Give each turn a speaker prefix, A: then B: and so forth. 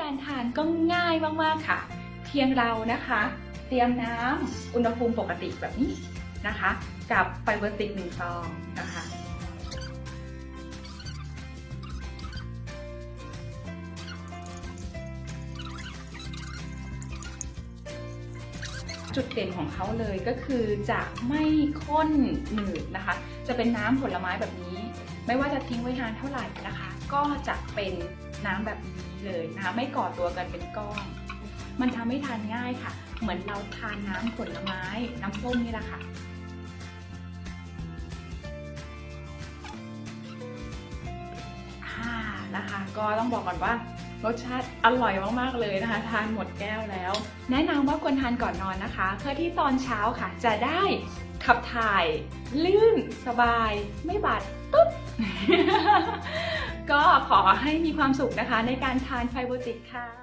A: การทานก็ง่ายมากๆค่ะ เพียงเรานะคะ เตรียมน้ำอุณหภูมิปกติแบบนี้นะคะ กับไฟเบอร์ติกหนึ่งซองนะคะจุดเด่นของเขาเลยก็คือจะไม่ข้นหนืดนะคะ จะเป็นน้ำผลไม้แบบนี้ ไม่ว่าจะทิ้งไว้นานเท่าไหร่นะคะ ก็จะเป็น น้ำแบบนี้เลยนะคะไม่ก่อตัวกันเป็นก้อน มันทำให้ทานง่ายค่ะ เหมือนเราทานน้ำผลไม้ น้ำส้มนี่แหละค่ะนะคะก็ต้องบอกก่อนว่ารสชาติอร่อยมากๆเลยนะคะ ทานหมดแก้วแล้ว แนะนำว่าควรทานก่อนนอนนะคะ เพื่อที่ตอนเช้าค่ะ จะได้ขับถ่ายลื่นสบาย ไม่บาดตุ๊บ ก็ขอให้มีความสุขนะคะในการทานไฟโบติกค่ะ